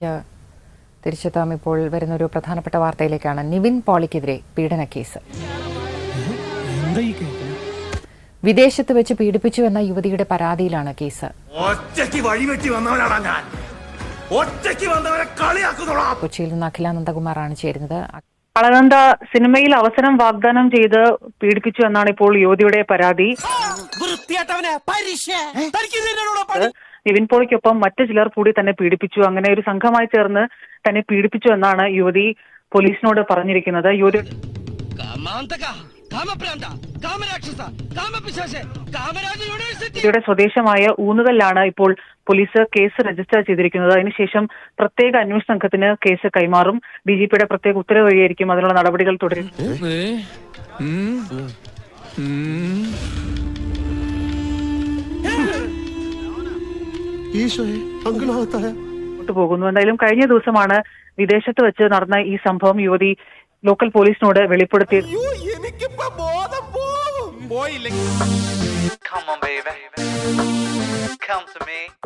തിരിച്ചെത്താം ഇപ്പോൾ വരുന്ന ഒരു പ്രധാനപ്പെട്ട വാർത്തയിലേക്കാണ് നിവിൻ പോളിക്കെതിരെ പീഡന കേസ്. വിദേശത്ത് വെച്ച് പീഡിപ്പിച്ചു എന്ന യുവതിയുടെ പരാതിയിലാണ് കേസ്. ഒറ്റയ്ക്ക് വഴിവെട്ടി വന്നവനാണ് ഞാൻ. ഒറ്റയ്ക്ക് കളിയാക്കുന്നോളാ കൊച്ചിയിൽ നിന്ന് അഖില നന്ദകുമാറാണ് ചേരുന്നത്. അളനന്ദ സിനിമയിൽ അവസരം വാഗ്ദാനം ചെയ്ത് പീഡിപ്പിച്ചു എന്നാണ് ഇപ്പോൾ യുവതിയുടെ പരാതി. നിവിൻ പോളിക്കൊപ്പം മറ്റു ചിലർ കൂടി തന്നെ പീഡിപ്പിച്ചു. അങ്ങനെ ഒരു സംഘമായി ചേർന്ന് തന്നെ പീഡിപ്പിച്ചു എന്നാണ് യുവതി പോലീസിനോട് പറഞ്ഞിരിക്കുന്നത്. യുവതി യുവതിയുടെ സ്വദേശമായ ഊന്നുകല്ലാണ് ഇപ്പോൾ പോലീസ് കേസ് രജിസ്റ്റർ ചെയ്തിരിക്കുന്നത്. അതിനുശേഷം പ്രത്യേക അന്വേഷണ സംഘത്തിന് കേസ് കൈമാറും. ഡി ജി പിയുടെ പ്രത്യേക ഉത്തരവ് വഴിയായിരിക്കും അതിനുള്ള നടപടികൾ തുടരും. ഈശോയെ അങ്കിളാകത്തായ മുന്നോട്ട് പോകുന്നു. എന്തായാലും കഴിഞ്ഞ ദിവസമാണ് വിദേശത്ത് വെച്ച് നടന്ന ഈ സംഭവം യുവതി ലോക്കൽ പോലീസിനോട് Come on, baby. Come to me.